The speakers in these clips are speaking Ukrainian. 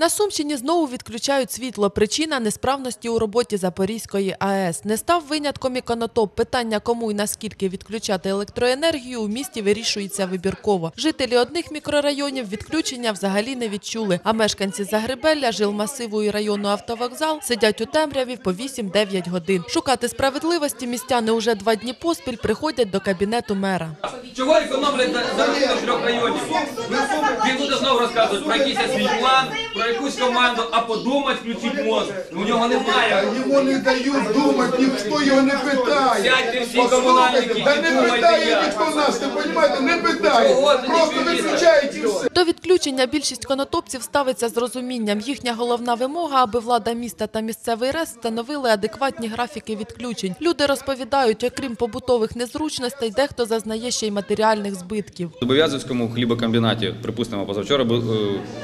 На Сумщині знову відключають світло. Причина несправності у роботі Запорізької АЕС. Не став винятком і конотоп. Питання, кому і наскільки відключати електроенергію, у місті вирішується вибірково. Жителі одних мікрорайонів відключення взагалі не відчули. А мешканці Загребелля, жилмасиву і району автовокзал сидять у темряві по 8-9 годин. Шукати справедливості містяни уже два дні поспіль приходять до кабінету мера. Чого економлять за, районів? Він буде знову розказувати про якийсь свій план, про якусь команду, а подумать, включить мозк. У нього немає. Йому не дають думати, ніхто його не питає. Сядьте всі комунальники Та не питає ніхто нас, не розумієте, не питає. Просто виключають і все. До відключення більшість конотопців ставиться з розумінням. Їхня головна вимога, аби влада міста та місцевий РЕС встановили адекватні графіки відключень. Люди розповідають, окрім побутових незручностей, дехто зазнає ще й матеріальних збитків. В Зобов'язівському хлібокомбінаті, припустимо, позавчора, е,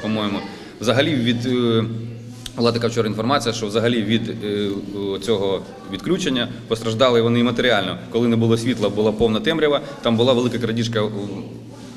по-моєму, взагалі від е, була така вчора інформація, що взагалі від е, цього відключення постраждали вони матеріально. Коли не було світла, була повна темрява, там була велика крадіжка е,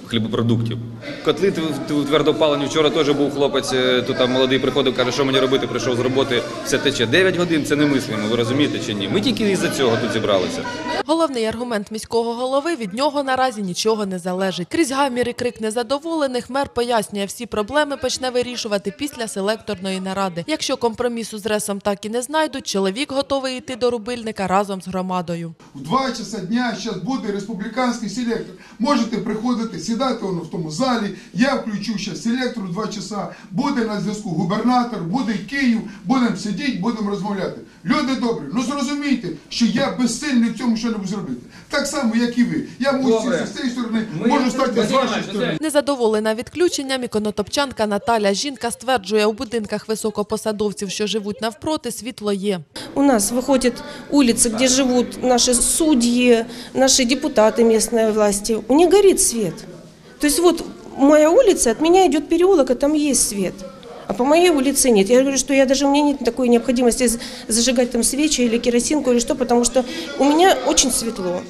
хлібопродуктів. Котли тв- твердопалені. Вчора теж був хлопець, е, тут там молодий приходив, каже, що мені робити, прийшов з роботи, все тече. 9 годин це немислимо, ви розумієте чи ні? Ми тільки із-за цього тут зібралися. Головний аргумент міського голови від нього наразі нічого не залежить. Крізь гамір і крик незадоволених мер пояснює, всі проблеми почне вирішувати після селекторної наради. Якщо компромісу з ресом так і не знайдуть, чоловік готовий йти до рубильника разом з громадою. В 2 часа дня зараз буде республіканський селектор. Можете приходити, сідати воно в тому залі. Я включу зараз селектор в 2 часа. Буде на зв'язку губернатор, буде Київ, будемо сидіти, будемо розмовляти. Люди добрі, ну зрозумійте, що я безсильний в цьому що-небудь зробити. Так само, як і ви. Я можу Добре. сісти з цієї сторони, Ми- можу стати з Вадим вашої Іванович, сторони. це- Незадоволена відключенням і конотопчанка Наталя жінка стверджує, у будинках високопосадовців, що живуть навпроти, світло є. У нас выходят улицы, где живут наши судьи, наши депутаты местной власти. У них горит свет. То есть вот моя улица, от меня идет переулок, а там есть свет. А по моей улице нет. Я говорю, что я даже у меня нет такой необходимости зажигать там свечи или керосинку или что, потому что у меня очень светло.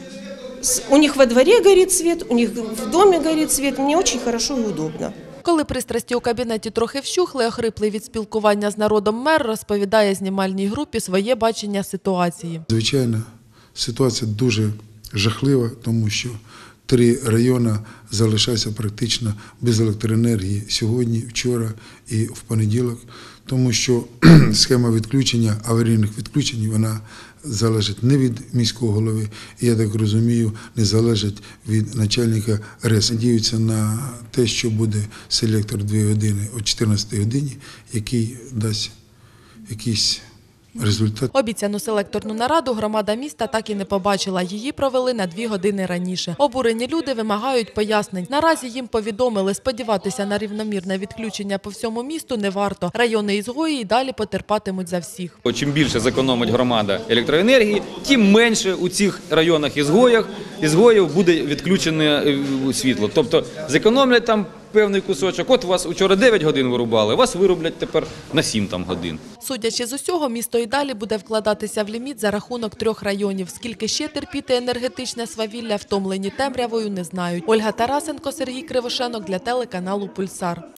У них во дворе горит свет, у них в доме горит свет. Мне очень хорошо и удобно. Коли пристрасті у кабінеті трохи вщухли, охриплий від спілкування з народом мер розповідає знімальній групі своє бачення ситуації. Звичайно, ситуація дуже жахлива, тому що три райони залишаються практично без електроенергії сьогодні, вчора і в понеділок, тому що схема відключення, аварійних відключень, вона залежить не від міського голови, і я так розумію, не залежить від начальника РЕС. Надіються на те, що буде селектор 2 години о 14 годині, який дасть якийсь результат. Обіцяну селекторну нараду громада міста так і не побачила. Її провели на дві години раніше. Обурені люди вимагають пояснень. Наразі їм повідомили, сподіватися на рівномірне відключення по всьому місту не варто. Райони ізгої і далі потерпатимуть за всіх. Чим більше зекономить громада електроенергії, тим менше у цих районах ізгоях ізгоїв буде відключене е, світло. Тобто зекономлять там певний кусочок. От вас вчора 9 годин вирубали, вас вироблять тепер на 7 там годин. Судячи з усього, місто і далі буде вкладатися в ліміт за рахунок трьох районів. Скільки ще терпіти енергетичне свавілля, втомлені темрявою, не знають. Ольга Тарасенко, Сергій Кривошенок для телеканалу Пульсар.